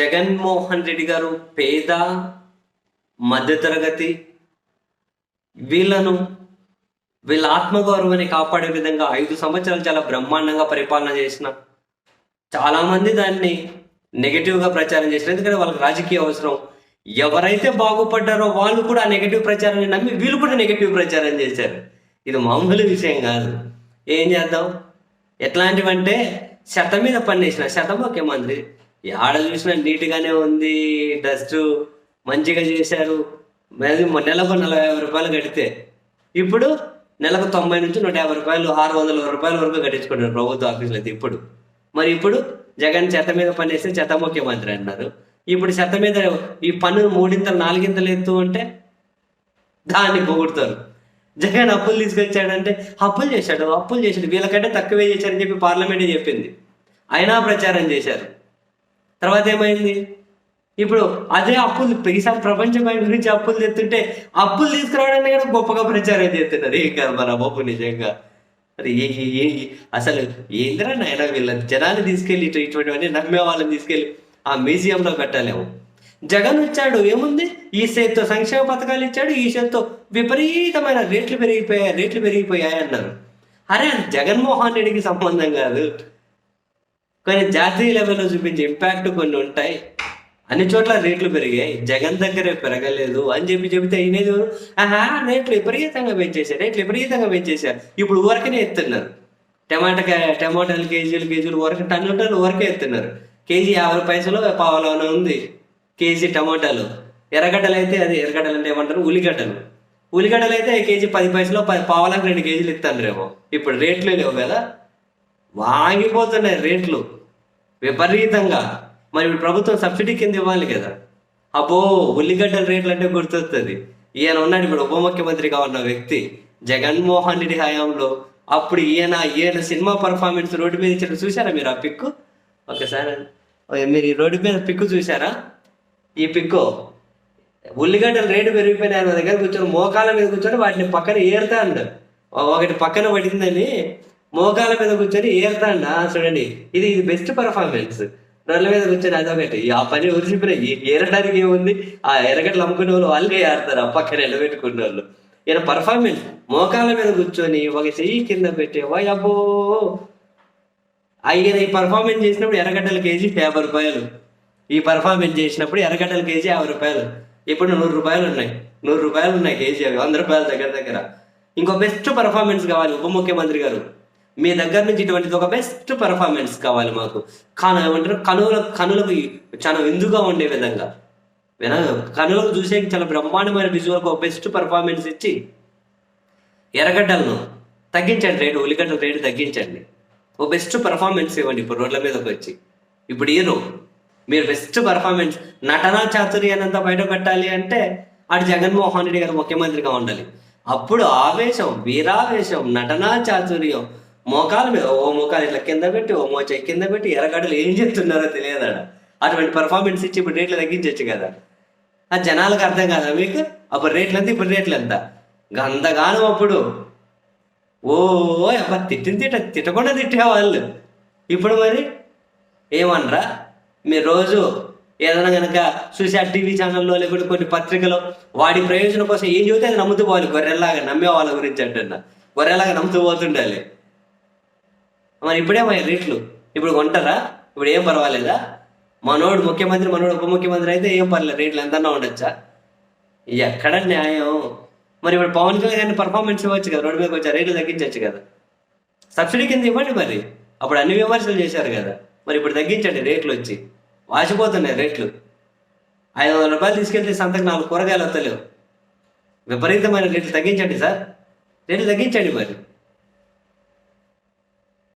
జగన్మోహన్ రెడ్డి గారు పేద మధ్యతరగతి వీళ్ళను వీళ్ళ ఆత్మగౌరవాన్ని కాపాడే విధంగా ఐదు సంవత్సరాలు చాలా బ్రహ్మాండంగా పరిపాలన చేసిన చాలామంది దాన్ని నెగటివ్గా ప్రచారం చేసిన ఎందుకంటే వాళ్ళకి రాజకీయ అవసరం. ఎవరైతే బాగుపడ్డారో వాళ్ళు కూడా ఆ నెగటివ్ ప్రచారాన్ని నమ్మి వీళ్ళు కూడా నెగటివ్ ప్రచారం చేశారు. ఇది మామూలు విషయం కాదు. ఏం చేద్దాం? ఎట్లాంటివంటే శత మీద పన్నేసిన శతం మంత్రి. ఆడ చూసినా నీట్గానే ఉంది డస్ట్ మంచిగా చేశారు. నెలకు నలభై యాభై రూపాయలు కడితే ఇప్పుడు నెలకు తొంభై నుంచి నూట యాభై రూపాయలు ఆరు వందల రూపాయల వరకు కట్టించుకుంటారు ప్రభుత్వ ఆఫీసులు అయితే ఇప్పుడు. మరి ఇప్పుడు జగన్ చెత్త మీద పనిచేస్తే చెత్త ముఖ్యమంత్రి అన్నారు. ఇప్పుడు చెత్త మీద ఈ పన్ను మూడింతలు నాలుగింతలు ఎత్తు అంటే దాన్ని పొగుడతారు. జగన్ అప్పులు తీసుకొచ్చాడంటే అప్పులు చేశాడు అప్పులు చేశాడు. వీళ్ళకంటే తక్కువే చేశారని చెప్పి పార్లమెంటే చెప్పింది. అయినా ప్రచారం చేశారు. తర్వాత ఏమైంది? ఇప్పుడు అదే అప్పులు ఈసారి ప్రపంచ బ్యాంక్ గురించి అప్పులు తెస్తుంటే అప్పులు తీసుకురావడానికి కూడా గొప్పగా ప్రచారం చేస్తున్నారు. ఏం కాదు మన బాబు నిజంగా. అది ఏ ఏ- అసలు ఏందిరా నాయన వీళ్ళ జనాన్ని తీసుకెళ్ళి ఇటు ఇటువంటివన్నీ నమ్మే వాళ్ళని తీసుకెళ్ళి ఆ మ్యూజియంలో పెట్టలేము జగన్ వచ్చాడు ఏముంది? ఈ సేత్తో సంక్షేమ పథకాలు ఇచ్చాడు ఈ సేత్తో విపరీతమైన రేట్లు పెరిగిపోయాయి రేట్లు పెరిగిపోయాయి అన్నారు. అరే అది జగన్మోహన్ రెడ్డికి సంబంధం కాదు. కొన్ని జాతీయ లెవెల్లో చూపించే ఇంపాక్ట్ కొన్ని ఉంటాయి. అన్ని చోట్ల రేట్లు పెరిగాయి. జగన్ దగ్గరే పెరగలేదు అని చెప్పి చెబితే అయినది ఆహా రేట్లు విపరీతంగా పెంచేశారు రేట్లు విపరీతంగా పెంచేశారు. ఇప్పుడు ఊరకనే ఎత్తున్నారు. టమాటా టమాటాలు కేజీలు కేజీలు ఊరక టన్నుల టన్ను ఊరకే ఎత్తున్నారు. కేజీ యాభై పైసలు పావలోనే ఉంది. కేజీ టమాటాలు. ఎర్రగడ్డలు అయితే అది ఎర్రగడ్డలు అంటే ఏమంటారు? ఉల్లిగడ్డలు. ఉల్లిగడ్డలు అయితే కేజీ పది పైసలు పది పావలకు రెండు కేజీలు ఇస్తాను ఇప్పుడు రేట్లు లేవు కదా. వాగిపోతున్నాయి రేట్లు విపరీతంగా. మరి ఇప్పుడు ప్రభుత్వం సబ్సిడీ కింద ఇవ్వాలి కదా. అబ్బో ఉల్లిగడ్డల రేట్లు అంటే గుర్తొస్తుంది. ఈయన ఉన్నాడు ఇప్పుడు ఉప ముఖ్యమంత్రిగా ఉన్న వ్యక్తి. జగన్మోహన్ రెడ్డి హయాంలో అప్పుడు ఈయన ఈయన సినిమా పర్ఫార్మెన్స్ రోడ్డు మీద ఇచ్చిన చూసారా మీరు ఆ పిక్కు? ఒకసారి మీరు ఈ రోడ్డు మీద పిక్కు చూసారా ఈ పిక్కు. ఉల్లిగడ్డల రేటు పెరిగిపోయినాయి. నా దగ్గర కూర్చొని మోకాల మీద కూర్చొని వాటిని పక్కన ఏరుతా ఏరుతాండు ఒకటి పక్కన పడిందని మోకాల మీద కూర్చొని ఏరుతాండు చూడండి. ఇది ఇది బెస్ట్ పర్ఫార్మెన్స్ రోడ్ల మీద కూర్చొని అదొకటి ఆ పని ఉరిసిపోయినాయి ఏరడానికి ఏముంది? ఆ ఎరగట్లు అమ్ముకునే వాళ్ళు వాళ్ళే ఏరుతారు ఆ పక్కన నిలబెట్టుకునే వాళ్ళు. ఈయన పర్ఫార్మెన్స్ మోకాల మీద కూర్చొని ఒక చెయ్యి కింద పెట్టే అబ్బో. ఆయన ఈ పర్ఫార్మెన్స్ చేసినప్పుడు ఎర్రగడ్డల కేజీ యాభై రూపాయలు. ఈ పర్ఫార్మెన్స్ చేసినప్పుడు ఎర్రగడ్డల కేజీ యాభై రూపాయలు. ఇప్పుడు నూరు రూపాయలు ఉన్నాయి. నూరు రూపాయలు ఉన్నాయి కేజీ అవి. వంద రూపాయల దగ్గర దగ్గర. ఇంకో బెస్ట్ పర్ఫార్మెన్స్ కావాలి ఉప ముఖ్యమంత్రి గారు. మీ దగ్గర నుంచి ఇటువంటిది ఒక బెస్ట్ పర్ఫార్మెన్స్ కావాలి మాకు. కానీ ఏమంటారు? కనుల కనులకు చాలా విందుగా ఉండే విధంగా. కనులకు చూసే చాలా బ్రహ్మాండమైన విజువల్కి ఒక బెస్ట్ పర్ఫార్మెన్స్ ఇచ్చి ఎర్రగడ్డలను తగ్గించండి రేటు ఉల్లిగడ్డల రేటు తగ్గించండి. ఓ బెస్ట్ పర్ఫార్మెన్స్ ఇవ్వండి ఇప్పుడు రోడ్ల మీదకి వచ్చి. ఇప్పుడు ఈరు మీరు బెస్ట్ పర్ఫార్మెన్స్ నటనా చాతుర్యాన్ని అంతా బయట పెట్టాలి అంటే అటు జగన్మోహన్ రెడ్డి గారు ముఖ్యమంత్రిగా ఉండాలి. అప్పుడు ఆవేశం వీరావేశం నటనా చాతుర్యం మోకాల మీద ఓ మోకాలు ఇట్లా కింద పెట్టి ఓ మోచ కింద పెట్టి ఎర్రగడ్డలు ఏం చెప్తున్నారో తెలియదాడ అటువంటి పర్ఫార్మెన్స్ ఇచ్చి ఇప్పుడు రేట్లు తగ్గించవచ్చు కదా. ఆ జనాలకు అర్థం కాదా మీకు? అప్పుడు రేట్లు ఎంత ఇప్పుడు రేట్లు ఎంత గందగానం అప్పుడు. ఓ అబ్బా తిట్టిన తిట్ట తిట్టకుండా తిట్టే వాళ్ళు. ఇప్పుడు మరి? ఏమనరా? మీరు రోజు ఏదైనా కనుక చూసే టీవీ ఛానల్లో లేకుంటే కొన్ని పత్రికలో వాడి ప్రయోజనం కోసం ఏం చెబితే అది నమ్ముతూ పోవాలి. గొర్రెల్లాగా నమ్మే వాళ్ళ గురించి అంటున్నా. గొర్రెలాగా నమ్ముతూ పోతుండాలి. మరి ఇప్పుడే రేట్లు? ఇప్పుడు కొంటారా? ఇప్పుడు ఏం పర్వాలేదా? మనోడు ముఖ్యమంత్రి మనోడు ఉప ముఖ్యమంత్రి అయితే ఏం పర్లేదు రేట్లు ఎంతన్నా ఉండొచ్చా? ఎక్కడ న్యాయం? మరి ఇప్పుడు పవన్ కళ్యాణ్ పర్ఫార్మెన్స్ ఇవ్వచ్చు కదా రోడ్డు మీదకి వచ్చి రేట్లు తగ్గించవచ్చు కదా. సబ్సిడీ కింద ఇవ్వండి మరి. అప్పుడు అన్ని విమర్శలు చేశారు కదా. మరి ఇప్పుడు తగ్గించండి రేట్లు వచ్చి. వాసిపోతున్నాయి రేట్లు. ఐదు వందల రూపాయలు తీసుకెళ్తే సంతకు నాలుగు కూరగాయలు వస్తలేవు. విపరీతమైన రేట్లు తగ్గించండి సార్. రేట్లు తగ్గించండి మరి.